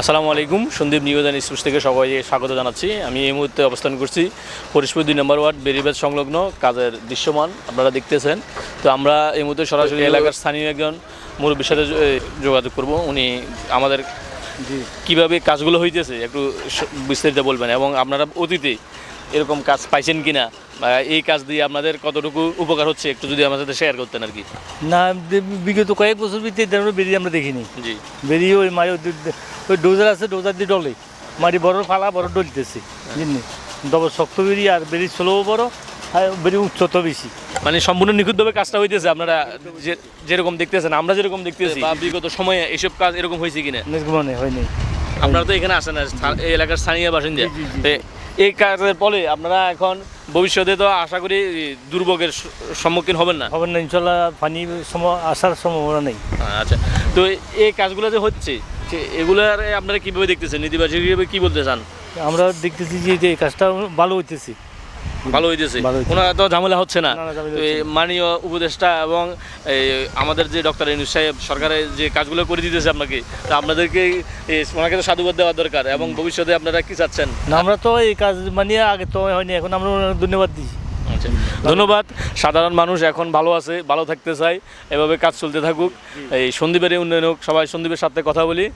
আসসালামু আলাইকুম সন্দীপ নিবেদন স্কুল থেকে সবাইকে স্বাগত জানাচ্ছি। আমি এই মুহূর্তে অবস্থান করছি ফরিশপুর দুই নম্বর ওয়ার্ড বেরিবাদ সংলগ্ন কাজের দৃশ্যমান আপনারা দেখতেছেন। তো আমরা এই মুহূর্তে সরাসরি এলাকার স্থানীয় একজন মুরব্বীর সাথে যোগাযোগ করব। উনি আমাদের কীভাবে কাজগুলো হইতেছে একটু বিস্তারিত বলবেন এবং আপনারা অতীতে এরকম কাজ পাইছেন কিনা? বা এই কাজ দিয়ে আপনাদের কতটুকু উপকার হচ্ছে? একটু যদি আমাদের সাথে শেয়ার করতেন আর কি। না বিগত কয়েক বছর ভিতরে তেমন বেরিয়ে আমরা দেখিনি। জি। বেরিয়ে ওই মারি ওই ডোজার আছে ডোজার দিয়ে ডলে। মাটি বড় ফালা বড় ডলতেছে। বুঝলি ডবল শক্ত বেরি আর বেরি স্লোও বড় আর বেরি উচ্চতা বেশি। মানে সম্পূর্ণ নিখুঁতভাবে কাজটা হইতেছে আপনারা যে যেরকম দেখতেছেন আমরা যেরকম দেখতেছি। বা বিগত সময়ে এসব কাজ এরকম হয়েছে কিনা? মানে হয়নি। আপনারা তো এখানে আসেন এই এলাকার স্থানীয় বাসিন্দা। এই কাজের ফলে আপনারা এখন ভবিষ্যতে তো আশা করি দুর্ভোগের সম্মুখীন হবেন না? হবেন না ইনশাল্লাহ পানি আসার সম্ভাবনা নেই। আচ্ছা। তো এই কাজগুলো যে হচ্ছে এগুলার আপনারা কীভাবে দেখতেছেন? নীতিবাচী হিসেবে কি বলতে চান? আমরা দেখতেছি যে যে এই কাজটা ভালো হইতেছে। ভালো হইতেছে। ওনার তো ঝামেলা হচ্ছে না। মাননীয় উপদেষ্টা এবং এই আমাদের যে ডক্টর ইনুস সাহেব সরকারের যে কাজগুলো করে দিতেছে আপনাকে তো আপনাদেরকে ওনাকে তো সাধুবাদ দেওয়া দরকার এবং ভবিষ্যতে আপনারা কি চাচ্ছেন? না আমরা তো এই কাজ মানে আগে তো হয়নি এখন আমরা ওনাকে ধন্যবাদ দিই। আচ্ছা ধন্যবাদ। সাধারণ মানুষ এখন ভালো আছে ভালো থাকতে চায় এভাবে কাজ চলতে থাকুক। এই সন্দীপের উন্নয়ন হোক সবাই সন্দীপের সাথে কথা বলি।